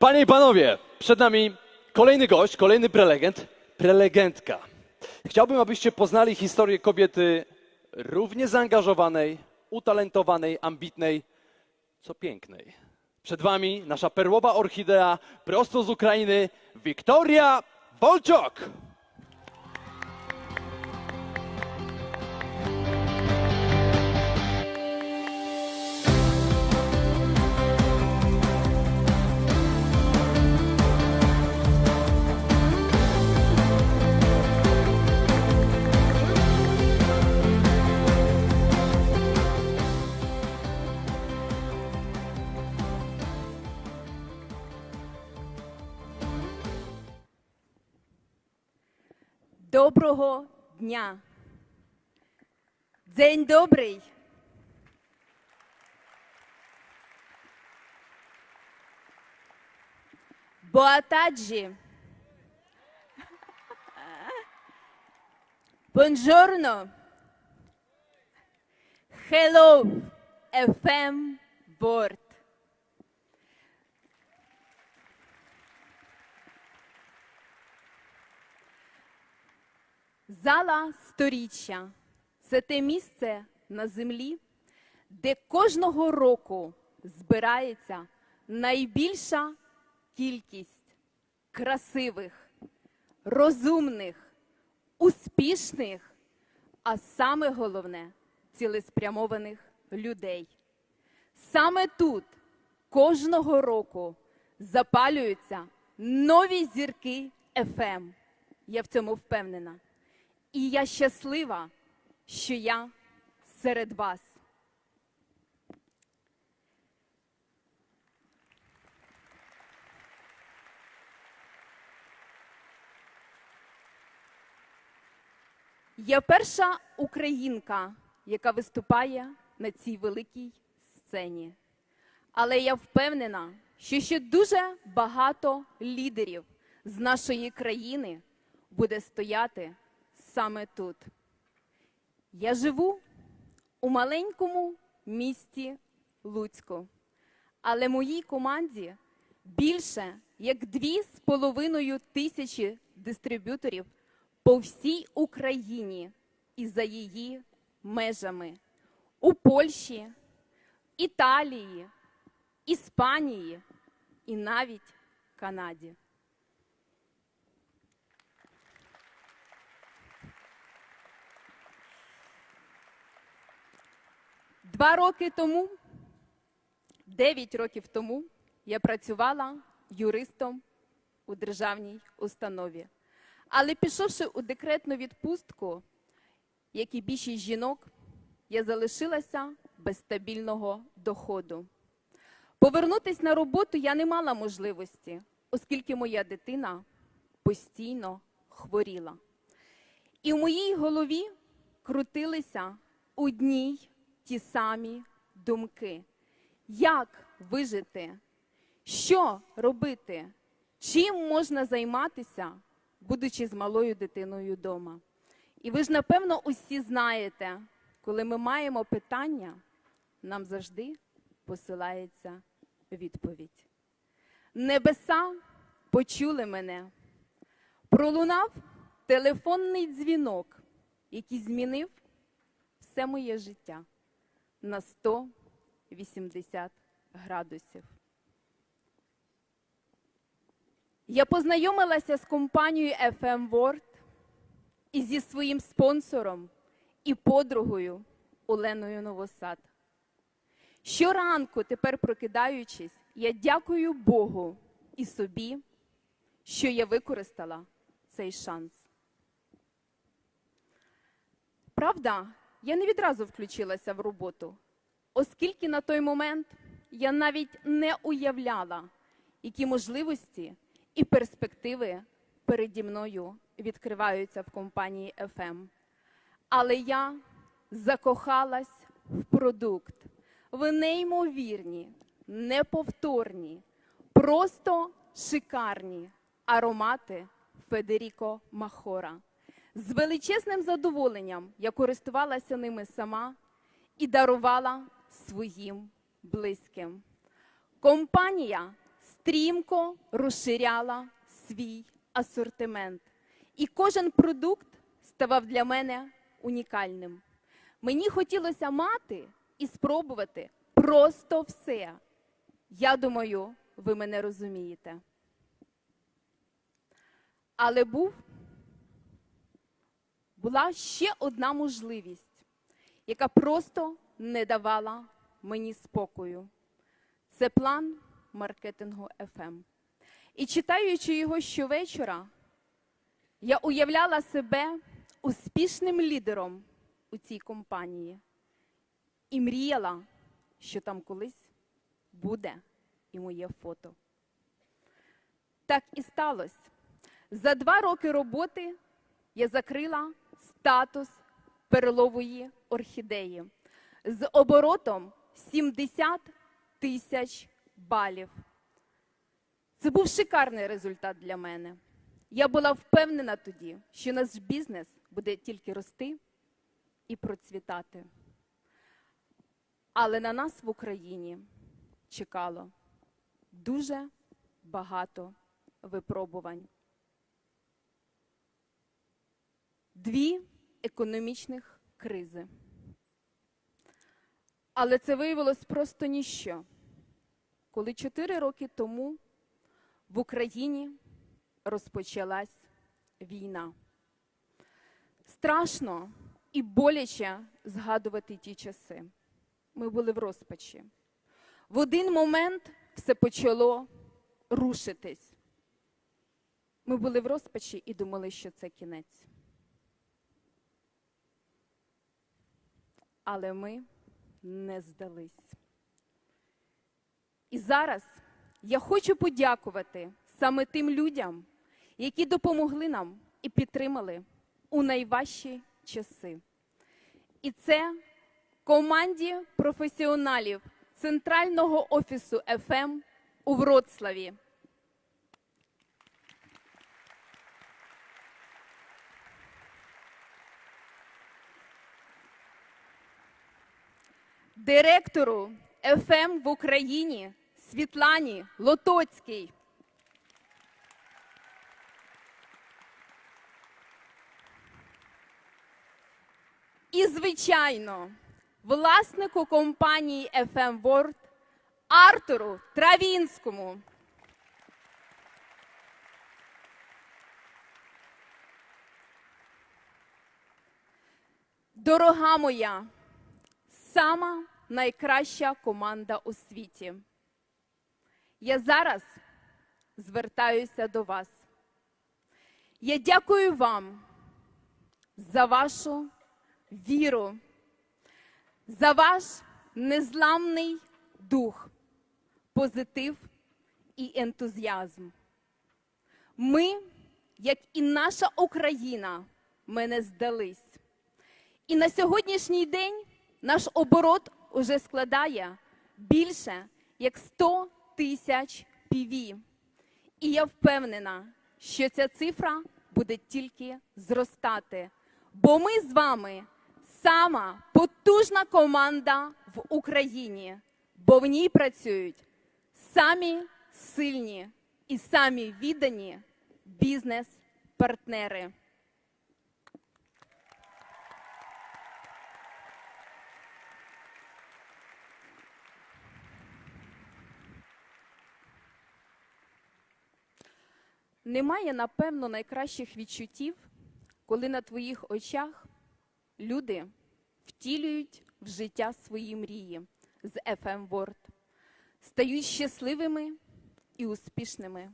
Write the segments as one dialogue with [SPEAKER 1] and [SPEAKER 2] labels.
[SPEAKER 1] Panie i panowie, przed nami kolejny gość, kolejny prelegent, prelegentka. Chciałbym, abyście poznali historię kobiety równie zaangażowanej, utalentowanej, ambitnej, co pięknej. Przed wami nasza perłowa orchidea prosto z Ukrainy, Wiktoria Wolczok.
[SPEAKER 2] Доброго дня. День добрий. Boa Buongiorno. Hello, FM board. Зала сторіччя це те місце на землі, де кожного року збирається найбільша кількість красивих, розумних, успішних, а саме головне цілеспрямованих людей. Саме тут кожного року запалюються нові зірки ФМ. Я в цьому впевнена. І я щаслива, що я серед вас. Я перша українка, яка виступає на цій великій сцені. Але я впевнена, що ще дуже багато лідерів з нашої країни буде стояти саме тут. Я живу у маленькому місті Луцьку, але моїй команді більше як дві з половиною тисячі дистриб'юторів по всій Україні і за її межами у Польщі, Італії, Іспанії і навіть Канаді. Два роки тому, дев'ять років тому, я працювала юристом у державній установі. Але пішовши у декретну відпустку, як і більшість жінок, я залишилася без стабільного доходу. Повернутися на роботу я не мала можливості, оскільки моя дитина постійно хворіла. І в моїй голові крутилися одні й ті самі думки. Як вижити? Що робити? Чим можна займатися, будучи з малою дитиною вдома? І ви ж, напевно, усі знаєте, коли ми маємо питання, нам завжди посилається відповідь. Небеса почули мене. Пролунав телефонний дзвінок, який змінив все моє життя на 180 градусів. Я познайомилася з компанією FM World і зі своїм спонсором і подругою Оленою Новосад. Щоранку, тепер прокидаючись, я дякую Богу і собі, що я використала цей шанс. Правда, я не відразу включилася в роботу, оскільки на той момент я навіть не уявляла, які можливості і перспективи переді мною відкриваються в компанії FM. Але я закохалась в продукт, в неймовірні, неповторні, просто шикарні аромати Федеріко Махора. З величезним задоволенням я користувалася ними сама і дарувала своїм близьким. Компанія стрімко розширяла свій асортимент. І кожен продукт ставав для мене унікальним. Мені хотілося мати і спробувати просто все. Я думаю, ви мене розумієте. Але був, була ще одна можливість, яка просто не давала мені спокою. Це план маркетингу FM. І читаючи його щовечора, я уявляла себе успішним лідером у цій компанії і мріяла, що там колись буде і моє фото. Так і сталося. За два роки роботи я закрила статус перелової орхідеї з оборотом 70 тисяч балів. Це був шикарний результат для мене. Я була впевнена тоді, що наш бізнес буде тільки рости і процвітати. Але на нас в Україні чекало дуже багато випробувань. Дві економічних кризи. Але це виявилось просто ніщо, коли чотири роки тому в Україні розпочалась війна. Страшно і боляче згадувати ті часи. Ми були в розпачі. В один момент все почало рушитись. Ми були в розпачі і думали, що це кінець. Але ми не здались. І зараз я хочу подякувати саме тим людям, які допомогли нам і підтримали у найважчі часи. І це команді професіоналів Центрального офісу ФМ у Вроцлаві. Директору ФМ в Україні Світлані Лотоцькій. І, звичайно, власнику компанії FM World Артуру Травінському. Дорога моя, сама найкраща команда у світі. Я зараз звертаюся до вас. Я дякую вам за вашу віру, за ваш незламний дух, позитив і ентузіазм. Ми, як і наша Україна, ми не здались. І на сьогоднішній день наш оборот уже складає більше як 100 тисяч піві. І я впевнена, що ця цифра буде тільки зростати. Бо ми з вами сама потужна команда в Україні, бо в ній працюють самі сильні і самі віддані бізнес-партнери. Немає, напевно, найкращих відчуттів, коли на твоїх очах люди втілюють в життя свої мрії з FM World, стають щасливими і успішними.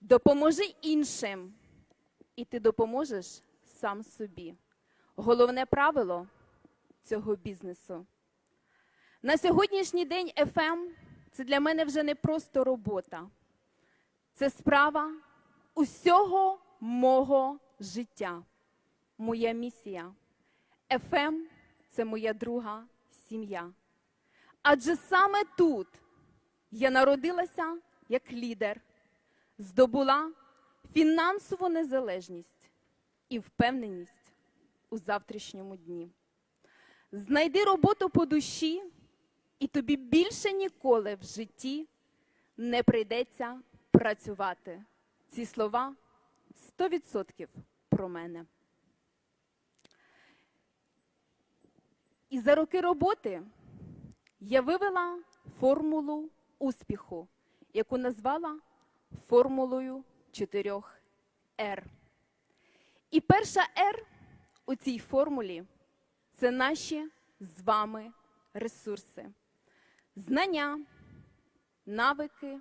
[SPEAKER 2] Допоможи іншим, і ти допоможеш сам собі. Головне правило цього бізнесу. На сьогоднішній день FM – це для мене вже не просто робота. Це справа усього мого життя, моя місія. ФМ це моя друга сім'я. Адже саме тут я народилася як лідер, здобула фінансову незалежність і впевненість у завтрашньому дні. Знайди роботу по душі, і тобі більше ніколи в житті не прийдеться працювати. Ці слова 100% про мене. І за роки роботи я вивела формулу успіху, яку назвала формулою 4 R. І перша R у цій формулі це наші з вами ресурси, знання, навики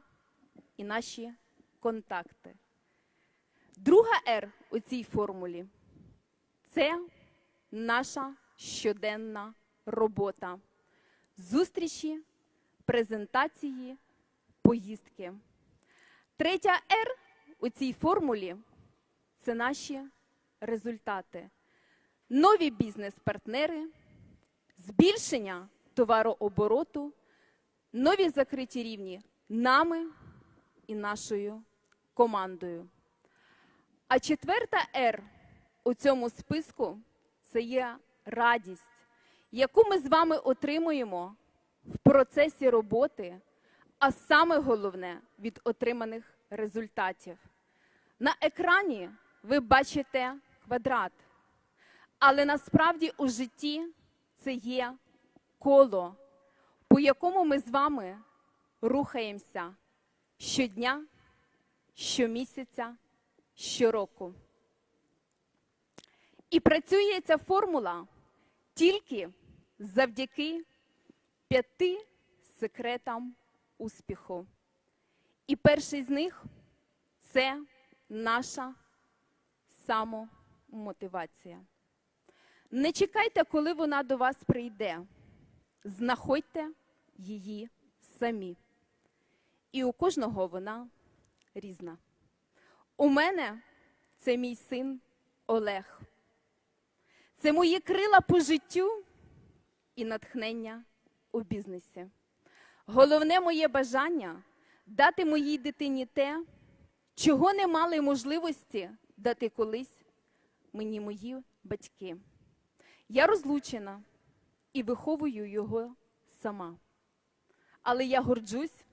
[SPEAKER 2] і наші контакти. Друга R у цій формулі це наша щоденна робота. Зустрічі, презентації, поїздки. Третя R у цій формулі це наші результати. Нові бізнес-партнери, збільшення товарообороту, нові закриті рівні нами і нашою командою. А четверта R у цьому списку це є радість, яку ми з вами отримуємо в процесі роботи, а саме головне від отриманих результатів. На екрані ви бачите квадрат, але насправді у житті це є коло, по якому ми з вами рухаємося щодня, щомісяця, щороку. І працює ця формула тільки завдяки п'яти секретам успіху. І перший з них це наша самомотивація. Не чекайте, коли вона до вас прийде. Знаходьте її самі. І у кожного вона різна. У мене це мій син Олег. Це мої крила по життю і натхнення у бізнесі. Головне моє бажання дати моїй дитині те, чого не мали можливості дати колись мені мої батьки. Я розлучена і виховую його сама. Але я горджусь,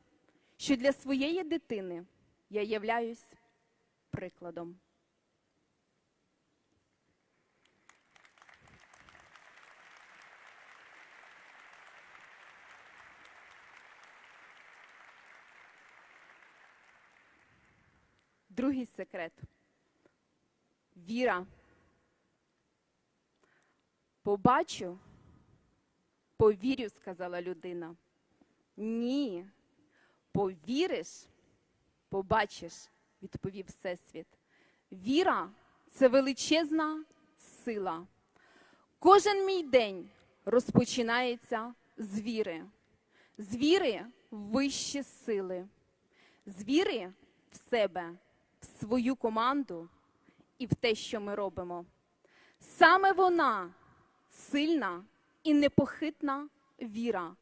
[SPEAKER 2] що для своєї дитини я являюсь прикладом. Другий секрет. Віра. Побачу, повірю, сказала людина. Ні. Повіриш, побачиш, відповів Всесвіт. Віра це величезна сила. Кожен мій день розпочинається з віри, з віри в вищі сили, з віри в себе, в свою команду і в те, що ми робимо. Саме вона, сильна і непохитна віра,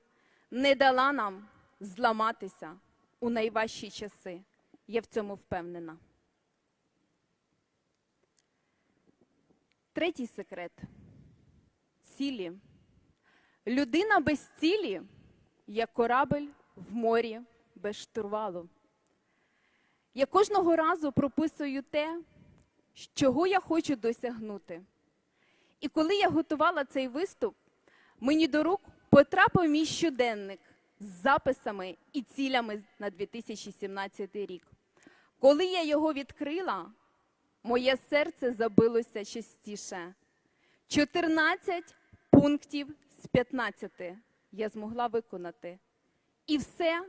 [SPEAKER 2] не дала нам зламатися у найважчі часи. Я в цьому впевнена. Третій секрет цілі. Людина без цілі, як корабель в морі без штурвалу. Я кожного разу прописую те, чого я хочу досягнути. І коли я готувала цей виступ, мені до рук потрапив мій щоденник з записами і цілями на 2017 рік. Коли я його відкрила, моє серце забилося частіше. 14 пунктів з 15 я змогла виконати. І все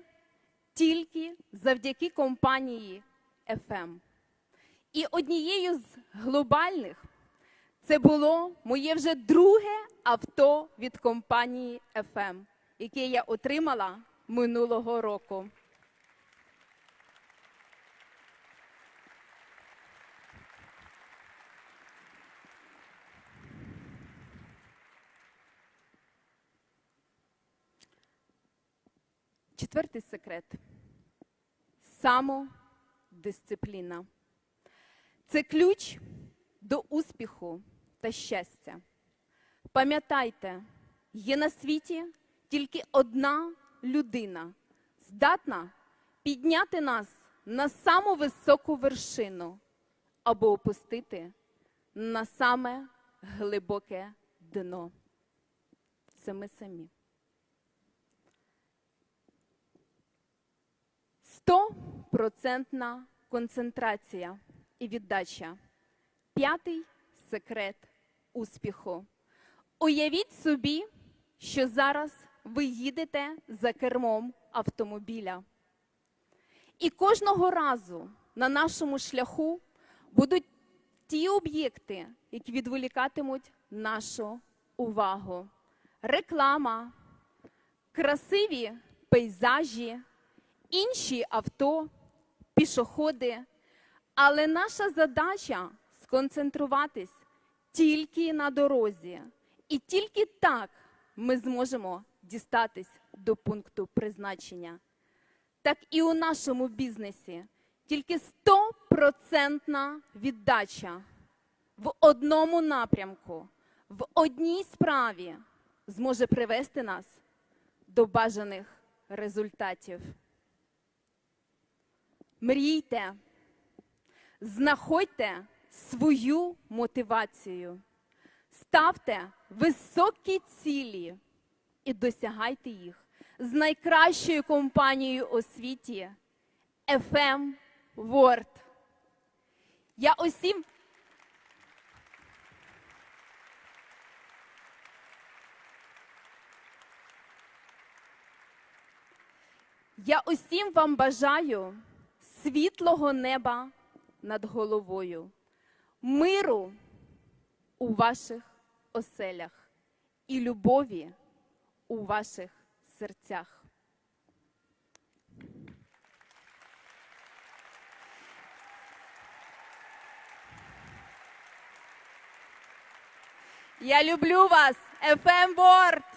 [SPEAKER 2] тільки завдяки компанії FM. І однією з глобальних це було моє вже друге авто від компанії FM, яке я отримала минулого року. Четвертий секрет самодисципліна. Це ключ до успіху та щастя. Пам'ятайте, є на світі тільки одна людина, здатна підняти нас на саму високу вершину або опустити на саме глибоке дно. Це ми самі. Стопроцентна концентрація і віддача. П'ятий секрет успіху. Уявіть собі, що зараз ви їдете за кермом автомобіля. І кожного разу на нашому шляху будуть ті об'єкти, які відволікатимуть нашу увагу. Реклама, красиві пейзажі, інші авто, пішоходи. Але наша задача сконцентруватись тільки на дорозі. І тільки так ми зможемо дістатись до пункту призначення. Так і у нашому бізнесі тільки стопроцентна віддача в одному напрямку, в одній справі зможе привести нас до бажаних результатів. Мрійте, знаходьте свою мотивацію, ставте високі цілі і досягайте їх з найкращою компанією у світі FM World. Я усім Я усім вам бажаю світлого неба над головою, миру у ваших оселях і любові у ваших серцях. Я люблю вас, FM World!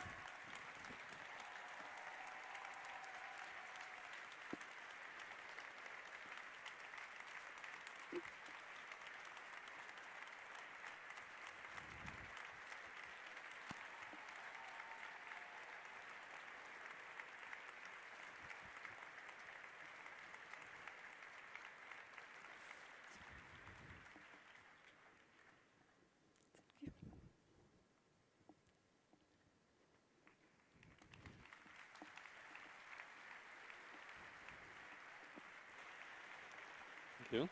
[SPEAKER 1] do.